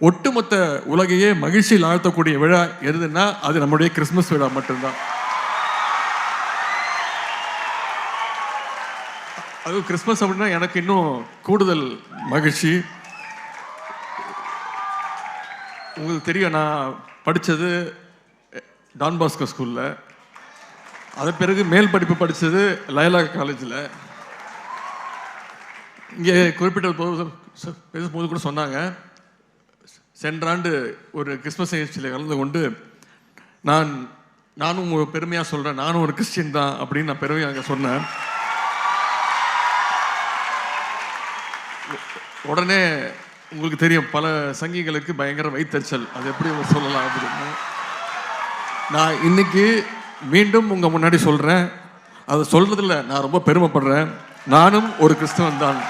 ஒட்டுமொத்த உலகையே மகிழ்ச்சியில் ஆழ்த்தக்கூடிய விழா எதுன்னா அது நம்முடைய கிறிஸ்மஸ் விழா மட்டும்தான். அது கிறிஸ்மஸ் அப்படின்னா எனக்கு இன்னும் கூடுதல் மகிழ்ச்சி. உங்களுக்கு தெரியும் நான் படித்தது டான்பாஸ்கோ ஸ்கூலில். அதன் பிறகு மேல் படிப்பு படித்தது லயலா காலேஜில் இங்கே குறிப்பிட்ட போது பேசும்போது கூட சொன்னாங்க. சென்ற ஆண்டு ஒரு கிறிஸ்மஸ் நிகழ்ச்சியில் கலந்து கொண்டு நான் நானும் பெருமையாக சொல்கிறேன் நானும் ஒரு கிறிஸ்டியன் தான் அப்படின்னு நான் பெருமையாக அங்கே சொன்னேன். உடனே உங்களுக்கு தெரியும் பல சங்கிகளுக்கு பயங்கர வைத்தறிச்சல். அது எப்படி சொல்லலாம் அப்படின்னு. நான் இன்னைக்கு மீண்டும் உங்கள் முன்னாடி சொல்கிறேன் அதை சொல்கிறதில்ல நான் ரொம்ப பெருமைப்படுறேன். நானும் ஒரு கிறிஸ்தவன் தான்.